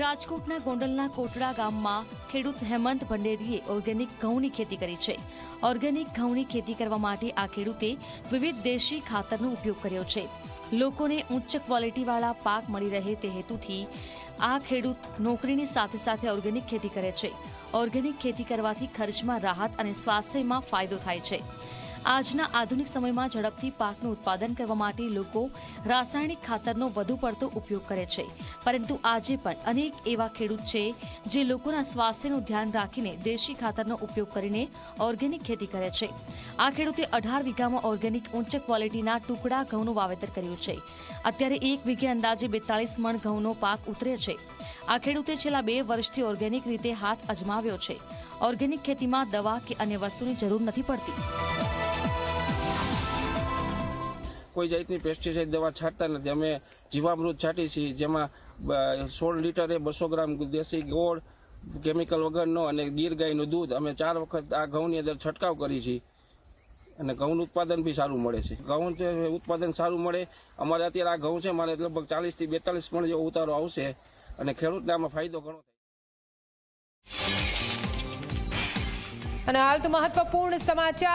રાજકોટના ગોંડલના કોટડા ગામમાં ખેડૂત હેમંત ભંડેરીએ ઓર્ગેનિક ઘઉંની ખેતી કરી છે. ઓર્ગેનિક ઘઉંની ખેતી કરવા માટે આ ખેડૂતે વિવિધ દેશી ખાતરનો ઉપયોગ કર્યો છે. લોકોને ઉચ્ચ ક્વોલિટીવાળા પાક મળી રહે તે હેતુથી આ ખેડૂત નોકરીની સાથે સાથે ઓર્ગેનિક ખેતી કરે છે. ઓર્ગેનિક ખેતી કરવાથી ખર્ચમાં રાહત અને સ્વાસ્થ્યમાં ફાયદો થાય છે. આજના આધુનિક સમયમાં ઝડપથી પાકનું ઉત્પાદન કરવા માટે લોકો રાસાયણિક ખાતરનો વધુ પડતો ઉપયોગ કરે છે. પરંતુ આજે પણ અનેક એવા ખેડૂત છે જે લોકોના સ્વાસ્થ્યનું ધ્યાન રાખીને દેશી ખાતરનો ઉપયોગ કરીને ઓર્ગેનિક ખેતી કરે છે. આ ખેડૂતે અઢાર વીઘામાં ઓર્ગેનિક ઉચ્ચ ક્વોલિટીના ટુકડા ઘઉંનું વાવેતર કર્યું છે. અત્યારે એક વીઘે અંદાજે બેતાળીસ મણ ઘઉંનો પાક ઉતરે છે. આ ખેડૂતે છેલ્લા બે વર્ષથી ઓર્ગેનિક રીતે હાથ અજમાવ્યો છે. ઓર્ગેનિક ખેતીમાં દવા કે અન્ય વસ્તુની જરૂર નથી પડતી. કોઈ જાતની પેસ્ટિસાઇડ દવા છાંટતા નથી. અમે જીવામૃત છાંટી છીએ, જેમાં સોળ લીટરે બસો ગ્રામ દેશી ગોળ કેમિકલ વગરનો અને ગીર ગાયનું દૂધ. અમે ચાર વખત આ ઘઉંની અંદર છંટકાવ કરી છીએ. અને ઘઉંનું ઉત્પાદન બી સારું મળે છે. ઘઉં છે ઉત્પાદન સારું મળે, અમારે અત્યારે આ ઘઉં છે, મારે લગભગ ચાલીસથી બેતાલીસ પણ જેવો ઉતારો આવશે અને ખેડૂતને આમાં ફાયદો ઘણો થાય. અને હાલ તો મહત્વપૂર્ણ સમાચાર.